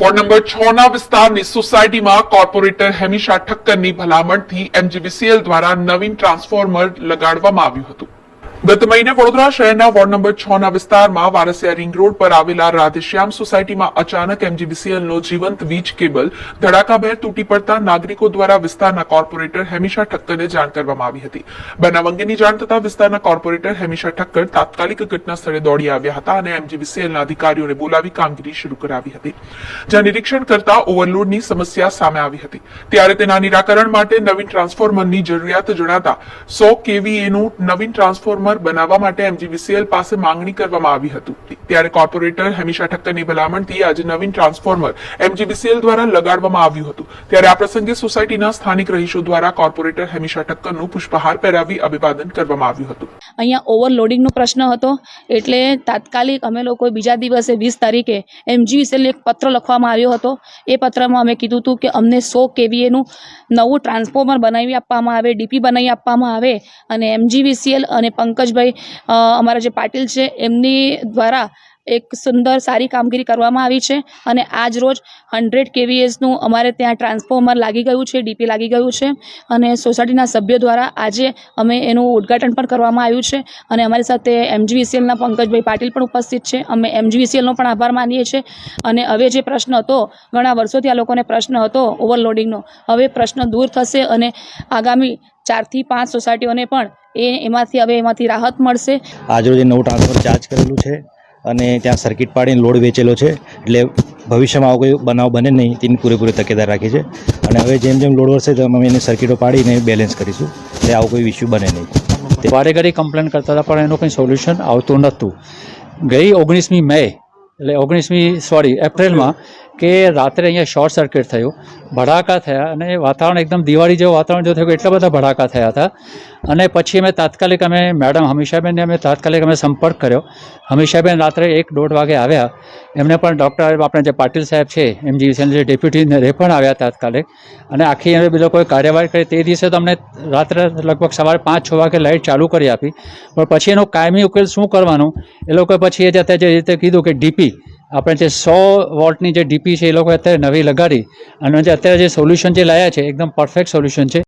Ward number છ ના વિસ્તારની સોસાયટીમાં કોર્પોરેટર હેમિશા ઠક્કરની ભલામણથી એમજીવીસીએલ દ્વારા નવીન ટ્રાન્સફોર્મર લગાડવામાં આવ્યું હતું. ગત મહિને વડોદરા શહેરના વોર્ડ નંબર છ ના વિસ્તારમાં વારસિયા રિંગ રોડ પર આવેલા રાધેશ્યામ સોસાયટીમાં અચાનક એમજીવીસીએલનો જીવંત વીજ કેબલ ધડાકાભેર તૂટી પડતા નાગરિકો દ્વારા વિસ્તારના કોર્પોરેટર હેમિશા ઠક્કરને જાણ કરવામાં આવી હતી. બનાવ અંગેની જાણ થતા વિસ્તારના કોર્પોરેટર હેમિશા ઠક્કર તાત્કાલિક ઘટના સ્થળે દોડી આવ્યા હતા અને એમજીવીસીએલના અધિકારીઓને બોલાવી કામગીરી શરૂ કરાવી હતી. જ્યાં નિરીક્ષણ કરતા ઓવરલોડની સમસ્યા સામે આવી હતી. ત્યારે તેના નિરાકરણ માટે નવીન ટ્રાન્સફોર્મરની જરૂરિયાત જણાતા સો કેવીએનું નવીન ટ્રાન્સફોર્મર બનાવવા માટે એમજીવીસીએલ પાસે માંગણી કરવામાં આવી હતી. ત્યારે કોર્પોરેટર હેમિશા ઠક્કરની ભલામણથી આજે નવીન ટ્રાન્સફોર્મર એમજીવીસીએલ દ્વારા લગાડવામાં આવ્યું હતું. ત્યારે આ પ્રસંગે સોસાયટીના સ્થાનિક રહીશો દ્વારા કોર્પોરેટર હેમિશા ઠક્કરનું પુષ્પહાર પહેરાવી અભિવાદન કરવામાં આવ્યું હતું. અહીંયા ઓવરલોડિંગનો પ્રશ્ન હતો. એટલે તાત્કાલિક અમે લોકો બીજા દિવસે વીસ તારીખે એમજી વિશેલ એક પત્ર લખવામાં આવ્યો હતો. એ પત્રમાં અમે કીધું હતું કે અમને સો કેવીએનું નવું ટ્રાન્સફોર્મર બનાવી આપવામાં આવે, ડીપી બનાવી આપવામાં આવે અને એમજીવીસીએલ અને પંકજભાઈ અમારા જે પાટીલ છે એમની દ્વારા એક સુંદર સારી કામગીરી કરવામાં આવી છે અને આજ રોજ હંડ્રેડ કેવીએસનું અમારે ત્યાં ટ્રાન્સફોર્મર લાગી ગયું છે, ડીપી લાગી ગયું છે અને સોસાયટીના સભ્યો દ્વારા આજે અમે એનું ઉદ્ઘાટન પણ કરવામાં આવ્યું છે અને અમારી સાથે એમજીવીસીએલના પંકજભાઈ પાટીલ પણ ઉપસ્થિત છે. અમે એમજીવીસીએલનો પણ આભાર માનીએ છીએ અને હવે જે પ્રશ્ન હતો, ઘણા વર્ષોથી આ લોકોને પ્રશ્ન હતો ઓવરલોડિંગનો, હવે પ્રશ્ન દૂર થશે અને આગામી ચારથી પાંચ સોસાયટીઓને પણ એ એમાંથી, હવે એમાંથી રાહત મળશે. આજે એ નવું ટ્રાન્સફર ચાર્જ કરેલું છે. અને ત્યાં સર્કિટ પાડીને લોડ વેચેલો છે. એટલે ભવિષ્યમાં આવો કોઈ બનાવ બને નહીં, તેની પૂરેપૂરી તકેદાર રાખી છે. અને હવે જેમ જેમ લોડ વધશે, તેમ અમે એને સર્કિટો પાડીને બેલેન્સ કરીશું. એટલે આવો કોઈ ઇસ્યુ બને નહીં. વારે ઘડી કમ્પ્લેન કરતા હતા, પણ એનું કંઈ સોલ્યુશન આવતું નહોતું. ગઈ ઓગણીસમી મે એટલે ઓગણીસમી સોરી એપ્રિલમાં કે રાત્રે અહીંયા શોર્ટ સર્કિટ થયું. ભડાકા થયા અને વાતાવરણ એકદમ દિવાળી જેવું વાતાવરણ જો થયું એટલા બધા ભડાકા થયા હતા. અને પછી અમે તાત્કાલિક અમે મેડમ હમીશાબેનને અમે તાત્કાલિક અમે સંપર્ક કર્યો. હમીશાબેન રાત્રે એક દોઢ વાગે આવ્યા. એમને પણ ડૉક્ટર આપણે જે પાટીલ સાહેબ છે એમજીવીસીએલ જે ડેપ્યુટીને એ પણ આવ્યા તાત્કાલિક. અને આખી અમે બીજો કોઈ કાર્યવાહી કરી. તે દિવસે તો અમને રાત્રે લગભગ સવારે પાંચ છ વાગે લાઇટ ચાલુ કરી આપી. પણ પછી એનો કાયમી ઉકેલ શું કરવાનું? એ લોકોએ પછી એ જાતે જે રીતે કીધું કે ડીપી આપણે જે સો વોલ્ટની જે ડીપી છે એ લોકોએ અત્યારે નવી લગાડી અને જે અત્યારે જે સોલ્યુશન જે લાયા છે, એકદમ પરફેક્ટ સોલ્યુશન છે.